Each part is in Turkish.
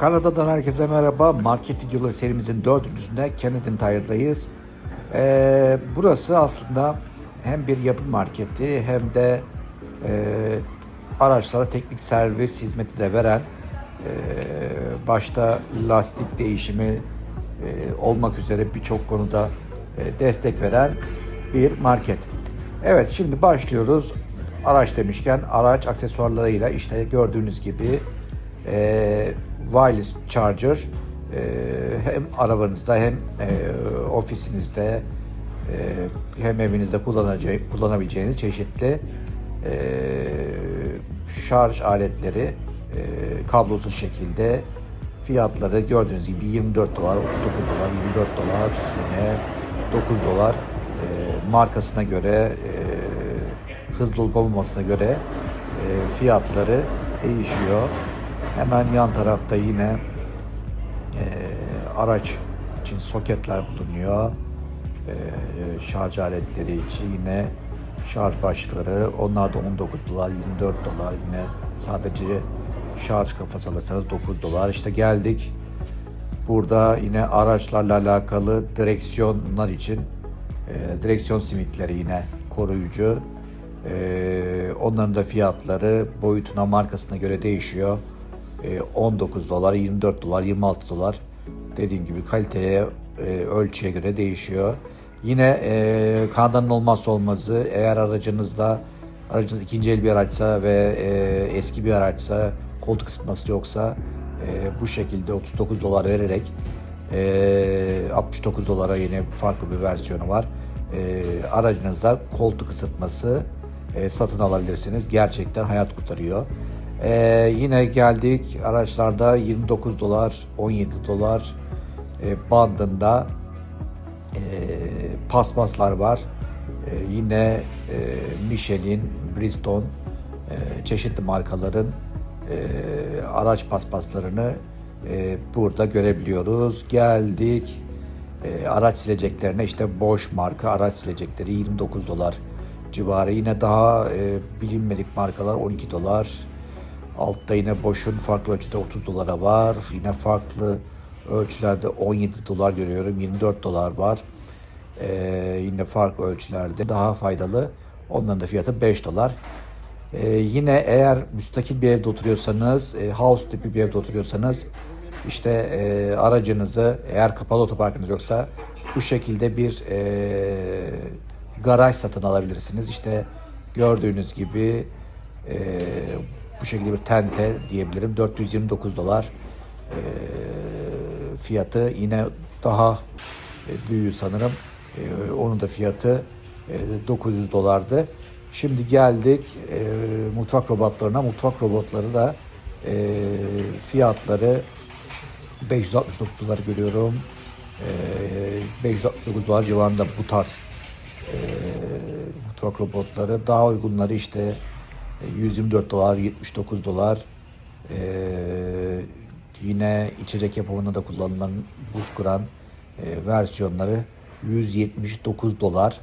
Kanada'dan herkese merhaba. Market videoları serimizin dördüncüsünde Kennedy Tire'dayız. Ee, burası aslında hem bir yapı marketi hem de e, araçlara teknik servis hizmeti de veren e, başta lastik değişimi e, olmak üzere birçok konuda e, destek veren bir market. Evet şimdi başlıyoruz. Araç demişken araç aksesuarlarıyla işte gördüğünüz gibi e, wireless charger e, hem arabanızda hem e, ofisinizde e, hem evinizde kullanabileceğiniz çeşitli e, şarj aletleri e, kablosuz şekilde fiyatları gördüğünüz gibi 24 dolar, 39 dolar, 24 dolar, yine 9 dolar e, markasına göre e, hızlı olup olmamasına göre e, fiyatları değişiyor. Hemen yan tarafta yine e, araç için soketler bulunuyor. E, şarj aletleri için yine şarj başları. Onlar da 19 dolar, 24 dolar. Yine sadece şarj kafası alırsanız 9 dolar. İşte geldik. Burada yine araçlarla alakalı direksiyonlar için e, direksiyon simitleri yine koruyucu. E, onların da fiyatları boyutuna markasına göre değişiyor. E, 19 dolar, 24 dolar, 26 dolar. Dediğim gibi kaliteye, e, ölçüye göre değişiyor. Yine e, Kanada'nın olmazsa olmazı eğer aracınızda aracınız ikinci el bir araçsa ve e, eski bir araçsa koltuk ısıtması yoksa bu şekilde 39 dolar vererek e, 69 dolara yine farklı bir versiyonu var. Aracınızda koltuk ısıtması satın alabilirsiniz. Gerçekten hayat kurtarıyor. E, yine geldik araçlarda 29 dolar, 17 dolar e, bandında e, paspaslar var. E, yine e, Michelin, Bridgestone e, çeşitli markaların e, araç paspaslarını e, burada görebiliyoruz. Geldik e, araç sileceklerine işte Bosch marka araç silecekleri 29 dolar civarı. Yine daha e, bilinmedik markalar 12 dolar. Altta yine Bosch'un farklı ölçüde 30 dolara var. Yine farklı ölçülerde 17 dolar görüyorum. 24 dolar var. Ee, yine farklı ölçülerde daha faydalı. Onların da fiyatı 5 dolar. Ee, yine eğer müstakil bir evde oturuyorsanız, e, house tipi bir evde oturuyorsanız işte e, aracınızı eğer kapalı otoparkınız yoksa bu şekilde bir e, garaj satın alabilirsiniz. İşte gördüğünüz gibi e, bu şekilde bir tente diyebilirim. 429 dolar e, fiyatı yine daha e, büyüğü sanırım. E, onun da fiyatı e, 900 dolardı. Şimdi geldik e, mutfak robotlarına. Mutfak robotları da e, fiyatları 569 dolar görüyorum. E, 569 dolar civarında bu tarz e, mutfak robotları. Daha uygunları işte 124 dolar, 79 dolar. E, yine içecek yapımında da kullanılan buz kıran e, versiyonları 179 dolar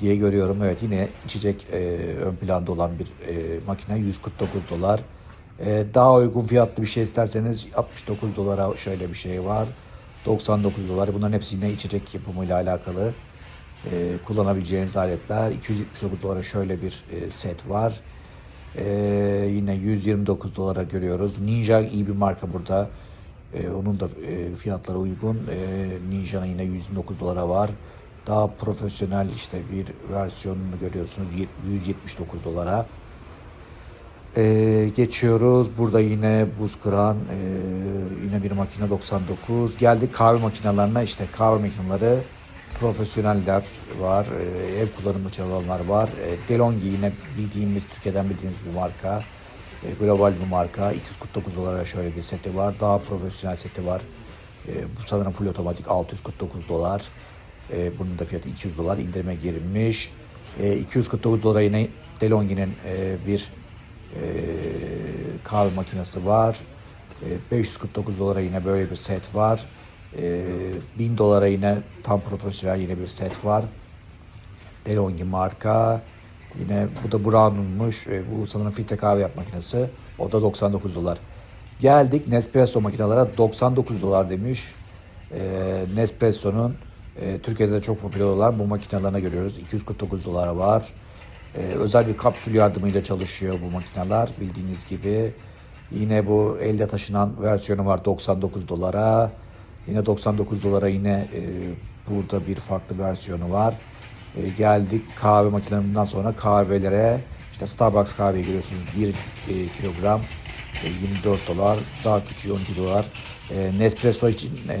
diye görüyorum. Evet yine içecek e, ön planda olan bir e, makine 149 dolar. E, daha uygun fiyatlı bir şey isterseniz 69 dolara şöyle bir şey var. 99 dolar. Bunların hepsi yine içecek yapımıyla alakalı e, kullanabileceğiniz aletler. 279 dolara şöyle bir e, set var. E, yine 129 dolara görüyoruz. Ninja iyi bir marka burada. E, onun da e, fiyatları uygun. E, Ninja'nın yine 129 dolara var. Daha profesyonel işte bir versiyonunu görüyorsunuz 179 dolara. E, geçiyoruz. Burada yine buz kıran e, yine bir makine 99. Geldik kahve makinelerine. işte kahve makineleri profesyoneller var. E, ev kullanımı çalanlar var. E, DeLonghi yine bildiğimiz Türkiye'den bildiğimiz bir marka. E, global bir marka. 249 dolara şöyle bir seti var. Daha profesyonel seti var. Bu sanırım full otomatik 649 dolar. Bunun da fiyatı 200 dolar indirime girilmiş. E, 249 dolara yine DeLonghi'nin bir e, kahve makinesi var. E, 549 dolara yine böyle bir set var. E, 1000 dolara yine tam profesyonel yine bir set var. DeLonghi marka. Yine bu da Brown'unmuş. E, bu sanırım filtre kahve yapma makinesi. O da 99 dolar. Geldik Nespresso makinelere 99 dolar demiş. Ee, Nespresso'nun e, Türkiye'de de çok popüler olan bu makinelerine görüyoruz. 249 dolara var. Ee, özel bir kapsül yardımıyla çalışıyor bu makineler bildiğiniz gibi. Yine bu elde taşınan versiyonu var 99 dolara. Yine 99 dolara yine e, burada bir farklı versiyonu var. E, geldik kahve makinelerinden sonra kahvelere. İşte Starbucks kahve görüyorsunuz 1 e, kilogram e, 24 dolar. Daha küçüğü 12 dolar. E, Nespresso için e,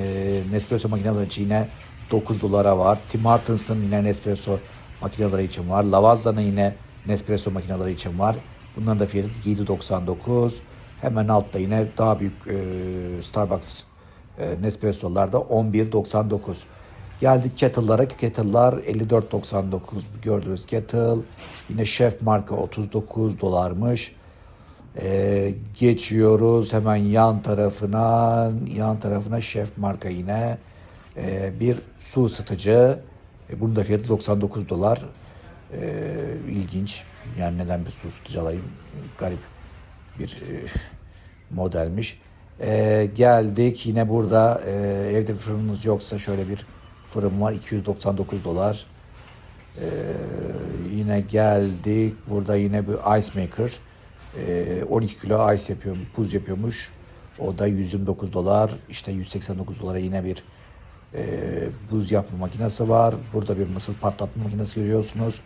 Nespresso makineleri için yine 9 dolara var. Tim Hortons'ın yine Nespresso makineleri için var. Lavazza'nın yine Nespresso makineleri için var. Bunların da fiyatı 7.99. Hemen altta yine daha büyük e, Starbucks e, Nespresso'lar da 11.99. Geldik kettle'lara. Kettle'lar 54.99 gördüğünüz kettle. Yine Chef marka 39 dolarmış. E, geçiyoruz hemen yan tarafına. Yan tarafına Chef marka yine. E, bir su ısıtıcı. E, bunun da fiyatı 99 dolar. E, ilginç. Yani neden bir su ısıtıcı alayım? Garip bir e, modelmiş. E, geldik yine burada e, evde fırınınız yoksa şöyle bir fırın var 299 dolar. E, yine geldik burada yine bir ice maker e, 12 kilo ice yapıyor buz yapıyormuş. O da 129 dolar işte 189 dolara yine bir e, buz yapma makinesi var. Burada bir mısır patlatma makinesi görüyorsunuz.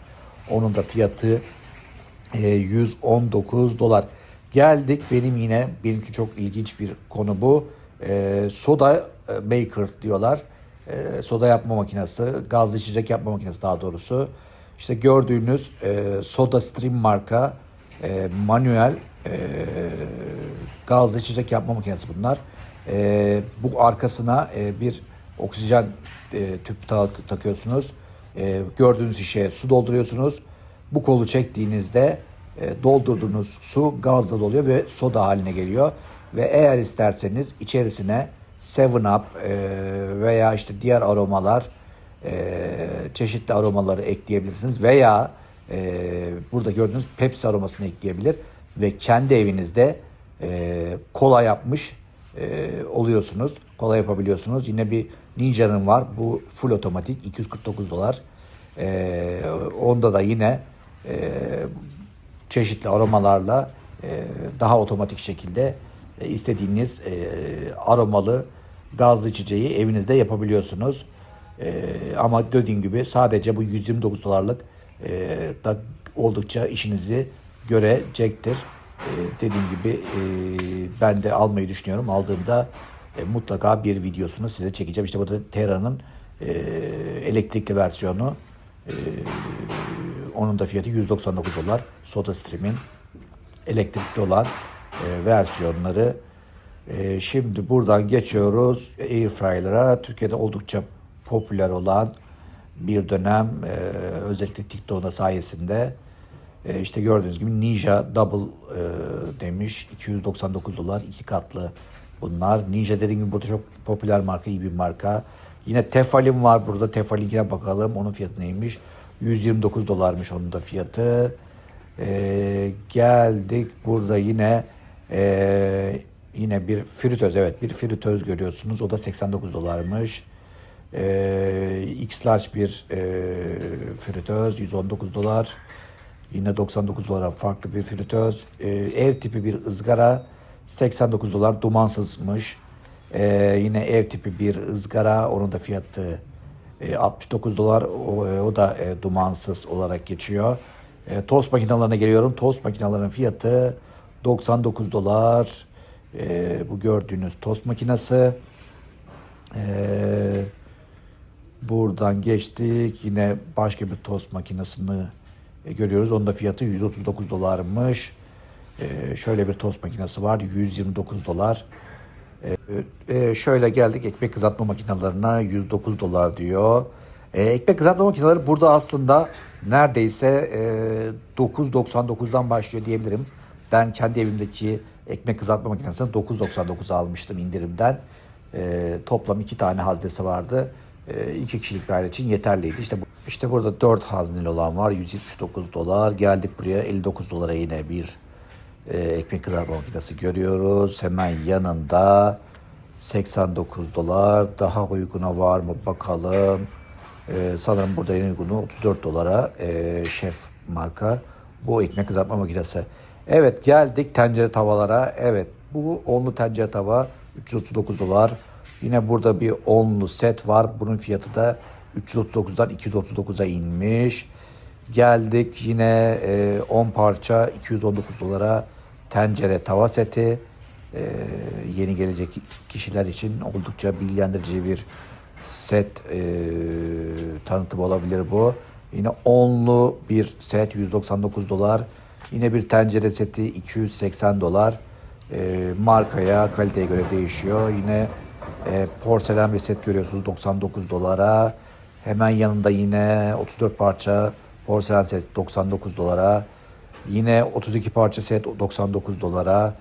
Onun da fiyatı e, 119 dolar. Geldik benim yine benimki çok ilginç bir konu bu. E, soda maker diyorlar. E, soda yapma makinesi, gazlı içecek yapma makinesi daha doğrusu. İşte gördüğünüz e, Soda Stream marka e, manuel e, gazlı içecek yapma makinesi bunlar. E, bu arkasına e, bir oksijen e, tüp tak- takıyorsunuz. E, gördüğünüz şişeye su dolduruyorsunuz. Bu kolu çektiğinizde e, doldurduğunuz su gazla doluyor ve soda haline geliyor. Ve eğer isterseniz içerisine 7-Up e, veya işte diğer aromalar e, çeşitli aromaları ekleyebilirsiniz. Veya e, burada gördüğünüz Pepsi aromasını ekleyebilir. Ve kendi evinizde kola yapmış oluyorsunuz. Kola yapabiliyorsunuz. Yine bir Ninja'nın var. Bu full otomatik 249 dolar. Onda da yine çeşitli aromalarla e, daha otomatik şekilde e, istediğiniz e, aromalı gazlı içeceği evinizde yapabiliyorsunuz. E, ama dediğim gibi sadece bu 129 dolarlık e, da oldukça işinizi görecektir. E, dediğim gibi e, ben de almayı düşünüyorum. Aldığımda e, mutlaka bir videosunu size çekeceğim. İşte burada Terra'nın e, elektrikli versiyonu. E, onun da fiyatı 199 dolar. Soda Stream'in elektrikli olan e, versiyonları. E, şimdi buradan geçiyoruz Airfryer'a. Türkiye'de oldukça popüler olan bir dönem e, özellikle TikTok'da sayesinde e, işte gördüğünüz gibi Ninja Double e, demiş 299 dolar iki katlı bunlar. Ninja dediğim gibi burada çok popüler marka iyi bir marka. Yine Tefal'in var burada Tefal'inkine bakalım onun fiyatı neymiş. 129 dolarmış onun da fiyatı. E, geldik burada yine e, yine bir fritöz evet bir fritöz görüyorsunuz o da 89 dolarmış. E, X large bir e, fritöz 119 dolar. Yine 99 dolara farklı bir fritöz. E, ev tipi bir ızgara 89 dolar dumansızmış. E, yine ev tipi bir ızgara onun da fiyatı e, 69 dolar o, e, o da e, dumansız olarak geçiyor. E, tost makinelerine geliyorum. Tost makinelerinin fiyatı 99 dolar. E, bu gördüğünüz tost makinesi. E, buradan geçtik. Yine başka bir tost makinesini e, görüyoruz. Onun da fiyatı 139 dolarmış. E, şöyle bir tost makinesi var. 129 dolar. E, e, şöyle geldik ekmek kızartma makinelerine 109 dolar diyor. E, ekmek kızartma makineleri burada aslında neredeyse e, 9.99'dan başlıyor diyebilirim. Ben kendi evimdeki ekmek kızartma makinesini 9.99 almıştım indirimden. E, toplam iki tane haznesi vardı. E, iki kişilik bir aile için yeterliydi. İşte bu, işte burada 4 hazneli olan var 179 dolar. Geldik buraya 59 dolara yine bir ekmek kızartma makinesi görüyoruz. Hemen yanında 89 dolar. Daha uyguna var mı bakalım. E, sanırım burada en uygunu 34 dolara e, şef marka. Bu ekmek kızartma makinesi. Evet geldik tencere tavalara. Evet bu onlu tencere tava 339 dolar. Yine burada bir onlu set var. Bunun fiyatı da 339'dan 239'a inmiş. Geldik yine e, 10 parça 219 dolara tencere tava seti. E, yeni gelecek kişiler için oldukça bilgilendirici bir set e, tanıtım olabilir bu. Yine onlu bir set 199 dolar. Yine bir tencere seti 280 dolar. E, markaya, kaliteye göre değişiyor. Yine e, porselen bir set görüyorsunuz 99 dolara. Hemen yanında yine 34 parça porselen set 99 dolara. Yine 32 parça set 99 dolara.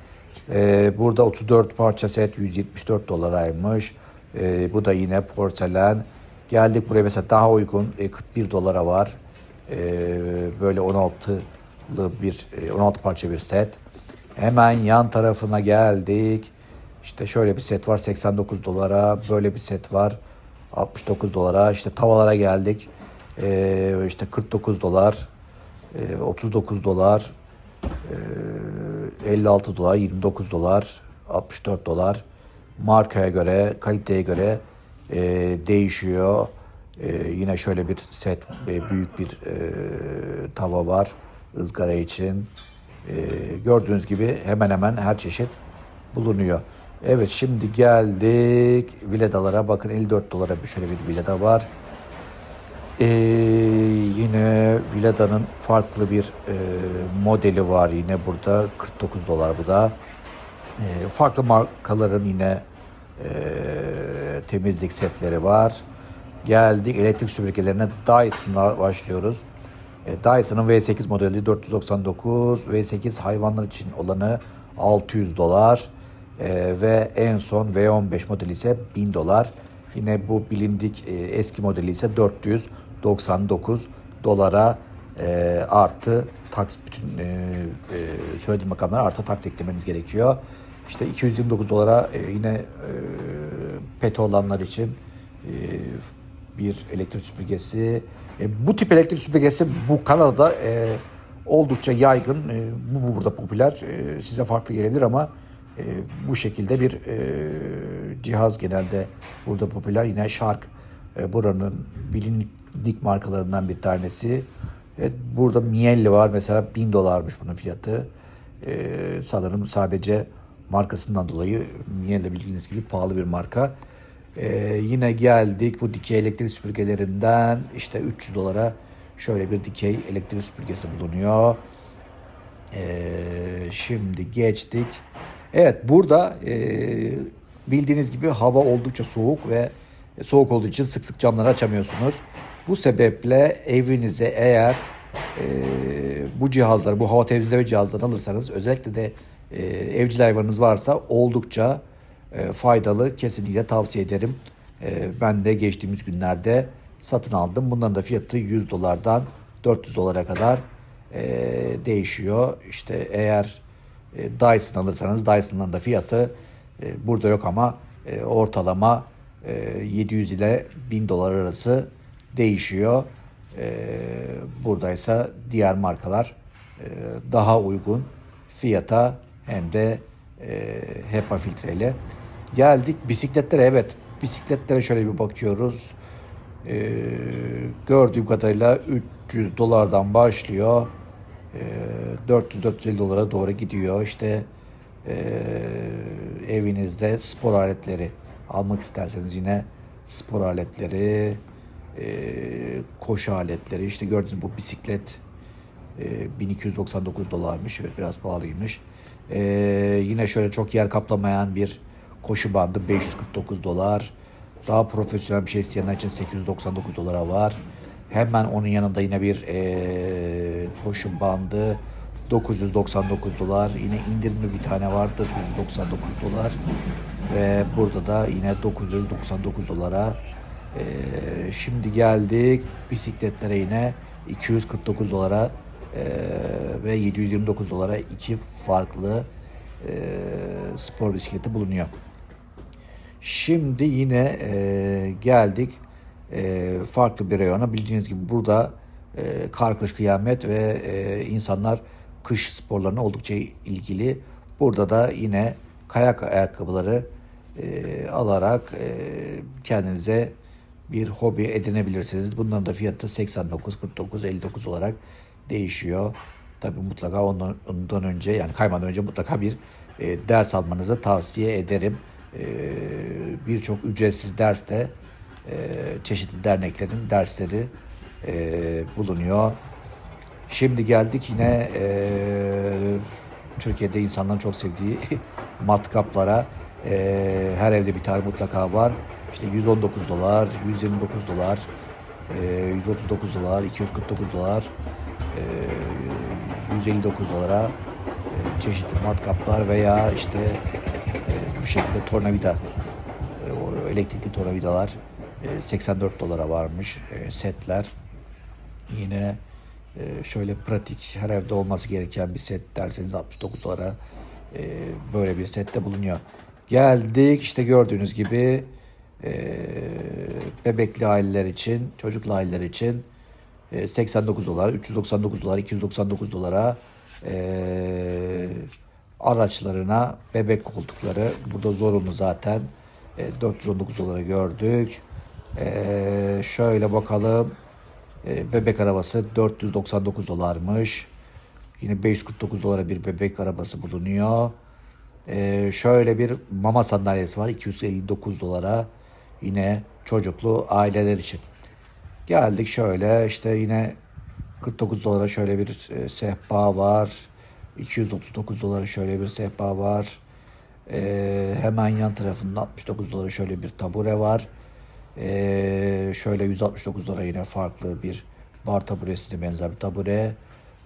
E, burada 34 parça set 174 dolaraymış. E, bu da yine porselen. Geldik buraya mesela daha uygun e, 41 dolara var. E, böyle 16'lı bir e, 16 parça bir set. Hemen yan tarafına geldik. İşte şöyle bir set var 89 dolara. Böyle bir set var 69 dolara. İşte tavalara geldik. Ee, işte 49 dolar. E, 39 dolar. e, 56 dolar. 29 dolar. 64 dolar. Markaya göre, kaliteye göre e, değişiyor. E, yine şöyle bir set, e, büyük bir e, tava var ızgara için. E, gördüğünüz gibi hemen hemen her çeşit bulunuyor. Evet şimdi geldik Viledalara. Bakın 54 dolara bir şöyle bir Vileda var. Ee, yine Vileda'nın farklı bir e, modeli var yine burada 49 dolar bu da. Ee, farklı markaların yine e, temizlik setleri var. Geldik elektrik süpürgelerine Dyson'la başlıyoruz. E, Dyson'ın V8 modeli 499, V8 hayvanlar için olanı 600 dolar E, ve en son V15 modeli ise 1000 dolar. Yine bu bilindik e, eski modeli ise 499 dolara e, artı taks bütün e, e, söylediğim rakamlara artı taks eklemeniz gerekiyor. İşte 229 dolara e, yine e, PET olanlar için e, bir elektrik süpürgesi. E, bu tip elektrik süpürgesi bu Kanada'da e, oldukça yaygın. E, bu, bu burada popüler. E, size farklı gelebilir ama e, bu şekilde bir e, cihaz genelde burada popüler. Yine Shark e, buranın bilindik markalarından bir tanesi. Evet, burada Miele var mesela 1000 dolarmış bunun fiyatı. E, sanırım sadece markasından dolayı Miele bildiğiniz gibi pahalı bir marka. Ee, yine geldik bu dikey elektrik süpürgelerinden işte 300 dolara şöyle bir dikey elektrik süpürgesi bulunuyor. Ee, şimdi geçtik. Evet burada e, bildiğiniz gibi hava oldukça soğuk ve soğuk olduğu için sık sık camları açamıyorsunuz. Bu sebeple evinize eğer e, bu cihazları, bu hava temizleme cihazlarını alırsanız özellikle de e, evcil hayvanınız varsa oldukça e, faydalı. Kesinlikle tavsiye ederim. E, ben de geçtiğimiz günlerde satın aldım. Bunların da fiyatı 100 dolardan 400 dolara kadar e, değişiyor. İşte eğer e, Dyson alırsanız Dyson'ların da fiyatı e, burada yok ama e, ortalama e, 700 ile 1000 dolar arası değişiyor. E, buradaysa diğer markalar e, daha uygun fiyata hem de e, HEPA filtreyle. Geldik bisikletlere evet bisikletlere şöyle bir bakıyoruz. E, gördüğüm kadarıyla 300 dolardan başlıyor. E, 400-450 dolara doğru gidiyor. İşte e, evinizde spor aletleri almak isterseniz yine spor aletleri, koşu aletleri. İşte gördüğünüz bu bisiklet e, 1299 dolarmış. Evet biraz pahalıymış. E, yine şöyle çok yer kaplamayan bir koşu bandı 549 dolar. Daha profesyonel bir şey isteyenler için 899 dolara var. Hemen onun yanında yine bir e, koşu bandı 999 dolar. Yine indirimli bir tane var 499 dolar. Ve burada da yine 999 dolara. E, şimdi geldik bisikletlere yine 249 dolara e, ve 729 dolara iki farklı e, spor bisikleti bulunuyor. Şimdi yine geldik farklı bir reyona. Bildiğiniz gibi burada e, kar kış kıyamet ve insanlar kış sporlarına oldukça ilgili. Burada da yine kayak ayakkabıları e, alarak e, kendinize bir hobi edinebilirsiniz. Bunların da fiyatı 89, 49, 59 olarak değişiyor. Tabii mutlaka ondan, ondan önce yani kaymadan önce mutlaka bir e, ders almanızı tavsiye ederim. E, Birçok ücretsiz ders de e, çeşitli derneklerin dersleri e, bulunuyor. Şimdi geldik yine e, Türkiye'de insanların çok sevdiği matkaplara. E, her evde bir tane mutlaka var. İşte 119 dolar, 129 dolar, e, 139 dolar, 249 dolar, e, 159 dolara e, çeşitli matkaplar veya işte e, bu şekilde tornavida, e, elektrikli tornavidalar e, 84 dolara varmış e, setler. Yine e, şöyle pratik her evde olması gereken bir set derseniz 69 dolara e, böyle bir sette bulunuyor. Geldik işte gördüğünüz gibi e, bebekli aileler için, çocuklu aileler için e, 89 dolar, 399 dolar, 299 dolara e, araçlarına bebek koltukları burada zorunlu zaten e, 419 dolara gördük. E, şöyle bakalım. E, bebek arabası 499 dolarmış. Yine 549 dolara bir bebek arabası bulunuyor. E, şöyle bir mama sandalyesi var 259 dolara. Yine çocuklu aileler için. Geldik şöyle işte yine 49 dolara şöyle bir e, sehpa var. 239 dolara şöyle bir sehpa var. E, hemen yan tarafında 69 dolara şöyle bir tabure var. Ee, şöyle 169 dolara yine farklı bir bar taburesine benzer bir tabure.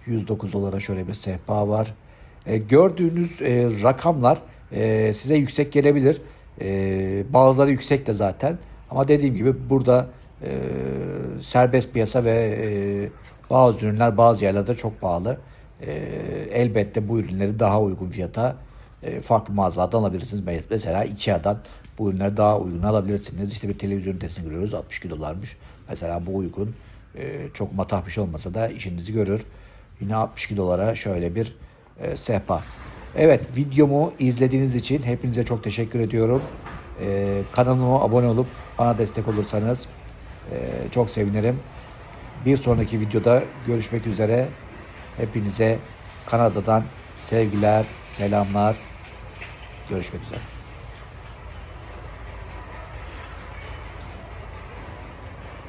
109 dolara şöyle bir sehpa var. Ee, gördüğünüz e, rakamlar e, size yüksek gelebilir. E, bazıları yüksek de zaten. Ama dediğim gibi burada e, serbest piyasa ve e, bazı ürünler bazı yerlerde çok pahalı. E, elbette bu ürünleri daha uygun fiyata e, farklı mağazalardan alabilirsiniz. Mesela Ikea'dan bu ürünleri daha uygun alabilirsiniz. İşte bir televizyon ünitesini görüyoruz 62 dolarmış. Mesela bu uygun. E, çok matah bir şey olmasa da işinizi görür. Yine 62 dolara şöyle bir e, sehpa. Evet videomu izlediğiniz için hepinize çok teşekkür ediyorum. E, kanalıma abone olup bana destek olursanız e, çok sevinirim. Bir sonraki videoda görüşmek üzere. Hepinize Kanada'dan sevgiler, selamlar. Görüşmek üzere.